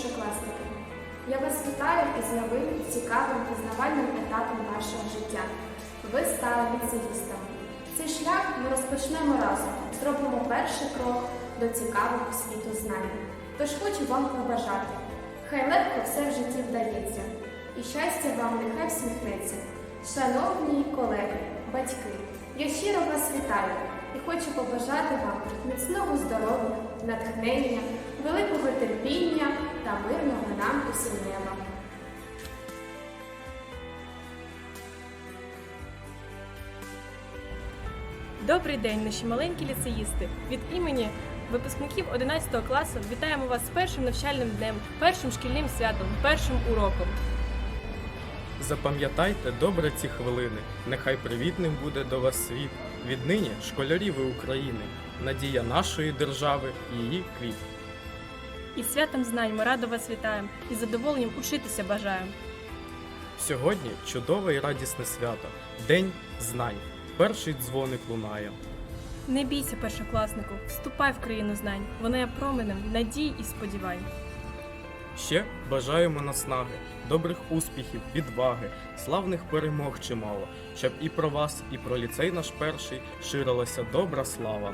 першокласники! Я вас вітаю із новим цікавим пізнавальним етапом вашого життя. Ви стали ліцеїстами. Цей шлях ми розпочнемо разом, зробимо перший крок до цікавого світу знань. Тож хочу вам побажати. Хай легко все в житті вдається, і щастя вам нехай всміхнеться. Шановні колеги, батьки, я щиро вас вітаю і хочу побажати вам міцного здоров'я, натхнення, великого терпіння та мирного нам усім неба. Добрий день, наші маленькі ліцеїсти. Від імені випускників 11 класу вітаємо вас з першим навчальним днем, першим шкільним святом, першим уроком. Запам'ятайте добре ці хвилини, нехай привітним буде до вас світ. Віднині школярі ви України, надія нашої держави, її квіт. І святом знань ми радо вас вітаємо і задоволенням учитися бажаємо. Сьогодні чудове і радісне свято, День знань. Перший дзвоник лунає. Не бійся, першокласнику, вступай в країну знань. Вона є променем надій і сподівань. Ще бажаємо наснаги, добрих успіхів, відваги, славних перемог чимало, щоб і про вас, і про ліцей наш перший ширилася добра слава.